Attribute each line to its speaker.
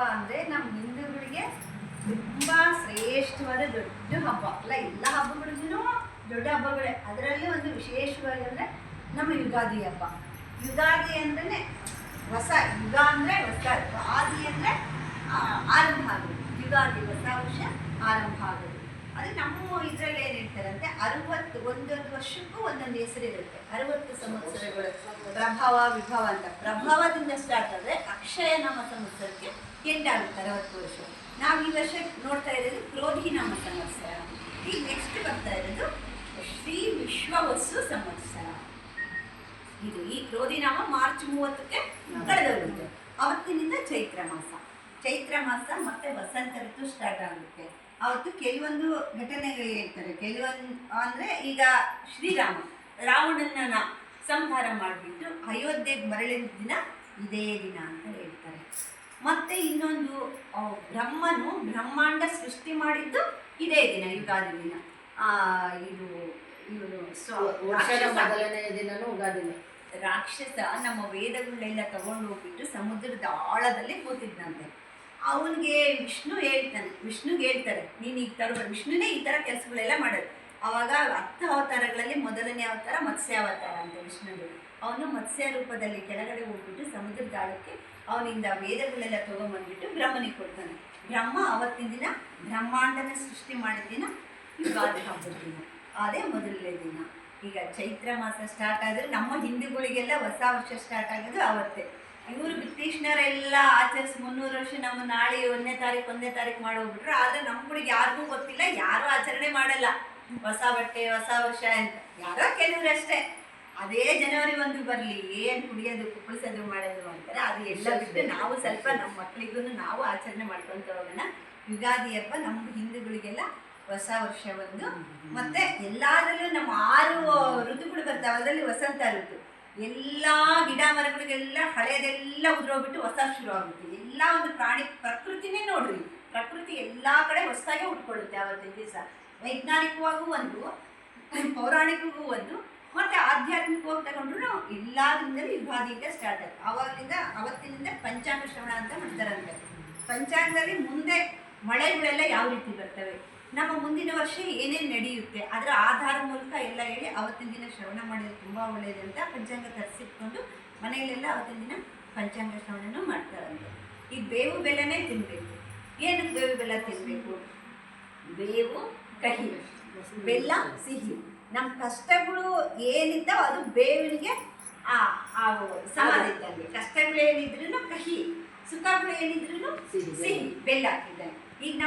Speaker 1: ಅಂದ್ರೆ ನಮ್ಮ ಹಿಂದೂಗಳಿಗೆ ತುಂಬಾ ಶ್ರೇಷ್ಠವಾದ ದೊಡ್ಡ ಹಬ್ಬ. ಅಲ್ಲ, ಎಲ್ಲ ಹಬ್ಬಗಳಿಗೂ ದೊಡ್ಡ ಹಬ್ಬಗಳೇ. ಅದರಲ್ಲಿ ಒಂದು ವಿಶೇಷವಾಗಿ ಅಂದ್ರೆ ನಮ್ಮ ಯುಗಾದಿ ಹಬ್ಬ. ಯುಗಾದಿ ಅಂದ್ರೆ ಹೊಸ, ಯುಗ ಅಂದ್ರೆ ಹೊಸ ಆದಿ ಅಂದ್ರೆ ಆರಂಭ ಆಗೋದು. ಯುಗಾದಿ ಹೊಸ ವರ್ಷ ಆರಂಭ ಆಗೋದು. ಅದು ನಮ್ಮ ಇದರಲ್ಲಿ ಏನು ಹೇಳ್ತಾರಂತೆ ಅರವತ್ತು, ಒಂದೊಂದು ವರ್ಷಕ್ಕೂ ಒಂದೊಂದು ಹೆಸರಿರುತ್ತೆ ಅರವತ್ತು ಸಂವತ್ಸರಗಳು. ಪ್ರಭಾವ, ವಿಭವ ಅಂತ. ಪ್ರಭಾವದಿಂದ ಸ್ಟಾರ್ಟ್ ಆದರೆ ಅಕ್ಷಯ ನಮ್ಮ ಸಂವತ್ಸರಕ್ಕೆ ಎಂಡ್ ಆಗುತ್ತೆ ಅರವತ್ತು ವರ್ಷ. ನಾವು ಈ ವರ್ಷ ನೋಡ್ತಾ ಇರೋದು ಕ್ರೋಧಿನಾಮ ಸಂವತ್ಸರ. ಈಗ ನೆಕ್ಸ್ಟ್ ಬರ್ತಾ ಇರೋದು ಶ್ರೀ ವಿಶ್ವವಸ್ಸು ಸಂವತ್ಸರ. ಇದು ಈ ಕ್ರೋಧಿನಾಮ ಮಾರ್ಚ್ ಮೂವತ್ತಕ್ಕೆ ಕಳೆದೋಗುತ್ತೆ. ಅವತ್ತಿನಿಂದ ಚೈತ್ರ ಮಾಸ. ಚೈತ್ರ ಮಾಸ ಮತ್ತೆ ವಸಂತ ಋತು ಸ್ಟಾರ್ಟ್ ಆಗುತ್ತೆ. ಅವತ್ತು ಕೆಲವೊಂದು ಘಟನೆಗಳು ಹೇಳ್ತಾರೆ. ಕೆಲವೊಂದು ಅಂದ್ರೆ ಈಗ ಶ್ರೀರಾಮ ರಾವಣನ ಸಂಹಾರ ಮಾಡಿಬಿಟ್ಟು ಅಯೋಧ್ಯೆಗೆ ಮರಳಿದ ದಿನ ಇದೇ ದಿನ ಅಂತ ಹೇಳ್ತಾರೆ. ಮತ್ತೆ ಇನ್ನೊಂದು ಬ್ರಹ್ಮನು ಬ್ರಹ್ಮಾಂಡ ಸೃಷ್ಟಿ ಮಾಡಿದ್ದು ಇದೇ ದಿನ ಯುಗಾದಿ ದಿನ. ಆ, ಇದು ಇವನು.
Speaker 2: ಮೊದಲನೇ ದಿನನೂ
Speaker 1: ರಾಕ್ಷಸ ನಮ್ಮ ವೇದಗಳನ್ನೆಲ್ಲ ತಗೊಂಡು ಹೋಗ್ಬಿಟ್ಟು ಸಮುದ್ರದ ಆಳದಲ್ಲಿ ಕೂತಿದ್ದಂತೆ ಅವನಿಗೆ ವಿಷ್ಣು ಹೇಳ್ತಾನೆ ವಿಷ್ಣುಗೆ ಹೇಳ್ತಾರೆ ನೀನು ಈಗ ತರ ವಿಷ್ಣುನೇ ಈ ಥರ ಕೆಲಸಗಳೆಲ್ಲ ಮಾಡೋದು. ಅವಾಗ ಹತ್ತು ಅವತಾರಗಳಲ್ಲಿ ಮೊದಲನೇ ಅವತಾರ ಮತ್ಸ್ಯಾವತಾರ ಅಂತ ವಿಷ್ಣುಗೆ ಅವನು ಮತ್ಸ್ಯ ರೂಪದಲ್ಲಿ ಕೆಳಗಡೆ ಹೋಗ್ಬಿಟ್ಟು ಸಮುದ್ರದ ಆಳಕ್ಕೆ ಅವನಿಂದ ವೇದಗಳೆಲ್ಲ ತಗೊಂಬಂದ್ಬಿಟ್ಟು ಬ್ರಹ್ಮನಿಗೆ ಕೊಡ್ತಾನೆ. ಬ್ರಹ್ಮ ಅವತ್ತಿನ ದಿನ ಬ್ರಹ್ಮಾಂಡನ ಸೃಷ್ಟಿ ಮಾಡಿದ ದಿನ ಯುಗಾದಿ ಹಬ್ಬದ ದಿನ. ಅದೇ ಮೊದಲನೇ ದಿನ. ಈಗ ಚೈತ್ರ ಮಾಸ ಸ್ಟಾರ್ಟ್ ಆದರೆ ನಮ್ಮ ಹಿಂದೂಗಳಿಗೆಲ್ಲ ಹೊಸ ವರ್ಷ ಸ್ಟಾರ್ಟ್ ಆಗೋದು ಅವತ್ತೇ. ಇವರು ಬ್ರಿಟಿಷ್ನರೆಲ್ಲ ಆಚರಿಸಿ ಮುನ್ನೂರು ವರ್ಷ ನಮ್ಮ ನಾಳೆ ಒಂದನೇ ತಾರೀಕು ಒಂದನೇ ತಾರೀಕು ಮಾಡೋಗ್ಬಿಟ್ರು. ಆದರೆ ಹುಡುಗ ಯಾರಿಗೂ ಗೊತ್ತಿಲ್ಲ, ಯಾರೂ ಆಚರಣೆ ಮಾಡಲ್ಲ. ಹೊಸ ಬಟ್ಟೆ ಹೊಸ ವರ್ಷ ಅಂತ. ಯಾರೋ ಕೆಲವರು ಅಷ್ಟೇ ಅದೇ ಜನವರಿ ಒಂದು ಬರಲಿ ಏನು ಕುಡಿಯೋದು ಕುಪ್ಪಳಿಸೋದು ಮಾಡೋದು ಅಂತಾರೆ. ಅದು ಎಲ್ಲ ಬಿಟ್ಟು ನಾವು ಸ್ವಲ್ಪ ನಮ್ಮ ಮಕ್ಕಳಿಗೂ ನಾವು ಆಚರಣೆ ಮಾಡ್ಕೊತ ಹೋಗೋಣ. ಯುಗಾದಿ ಹಬ್ಬ ನಮ್ಮ ಹಿಂದೂಗಳಿಗೆಲ್ಲ ಹೊಸ ವರ್ಷ ಒಂದು ಮತ್ತೆ ಎಲ್ಲಾದ್ರಲ್ಲೂ ನಮ್ಮ ಆರು ಋತುಗಳು ಬರ್ತಾವೆ. ಅದರಲ್ಲಿ ವಸಂತ ಋತು. ಎಲ್ಲ ಗಿಡ ಮರಗಳಿಗೆಲ್ಲ ಹಳೆಯದೆಲ್ಲ ಉದುರೋಗ್ಬಿಟ್ಟು ಹೊಸ ಶುರು ಆಗುತ್ತೆ ಎಲ್ಲ ಒಂದು ಪ್ರಾಣಿ ಪ್ರಕೃತಿನೇ ನೋಡ್ರಿ. ಪ್ರಕೃತಿ ಎಲ್ಲ ಕಡೆ ಹೊಸದಾಗೆ ಉಟ್ಕೊಳ್ಳುತ್ತೆ ಆವತ್ತಿನ ದಿವಸ. ವೈಜ್ಞಾನಿಕವಾಗೂ ಒಂದು ಪೌರಾಣಿಕವೂ ಒಂದು, ಮತ್ತೆ ಆಧ್ಯಾತ್ಮಿಕವಾಗಿ ತಗೊಂಡ್ರು ಎಲ್ಲಾದ್ರಿಂದಲೂ ಯುಗಾದಿಯಿಂದ ಸ್ಟಾರ್ಟ್ ಆಗುತ್ತೆ ಆವಾಗಲಿಂದ ಅವತ್ತಿನಿಂದ ಪಂಚಾಂಗ ಶ್ರವಣ ಅಂತ ಮಾಡ್ತಾರಂತೆ ಪಂಚಾಂಗದಲ್ಲಿ ಮುಂದೆ ಮಳೆಗಳೆಲ್ಲ ಯಾವ ರೀತಿ ಬರ್ತವೆ? ನಮ್ಮ ಮುಂದಿನ ವರ್ಷ ಏನೇನು ನಡೆಯುತ್ತೆ? ಅದರ ಆಧಾರ ಮೂಲಕ ಎಲ್ಲ ಹೇಳಿ ಅವತ್ತಿನ ದಿನ ಶ್ರವಣ ಮಾಡಿದ್ರೆ ತುಂಬ ಒಳ್ಳೆಯದು ಅಂತ ಪಂಚಾಂಗ ತರಿಸಿಟ್ಕೊಂಡು ಮನೆಯಲ್ಲೆಲ್ಲ ಅವತ್ತಿನ ದಿನ ಪಂಚಾಂಗ ಶ್ರವಣನೂ ಮಾಡ್ತಾರಂತೆ. ಈ ಬೇವು ಬೆಲ್ಲನೇ ತಿನ್ನಬೇಕು ಏನು ಬೇವು ಬೆಲ್ಲ ತಿನ್ನಬೇಕು ಬೇವು ಕಹಿ. ಬೆಲ್ಲ ಸಿಹಿ. ನಮ್ಮ ಕಷ್ಟಗಳು ಏನಿದ್ದಾವ ಅದು ಬೇವಿನಿಗೆ ಆ ಆ ಸಮಾನ ಇದ್ದಂಗೆ. ಕಷ್ಟಗಳು ಏನಿದ್ರು ಕಹಿ ಸುಖಗಳು ಏನಿದ್ರು
Speaker 2: ಸಿಹಿ.
Speaker 1: ಬೆಲ್ಲ. ಹಾಕಿದ್ದಂಗೆ ಈಗ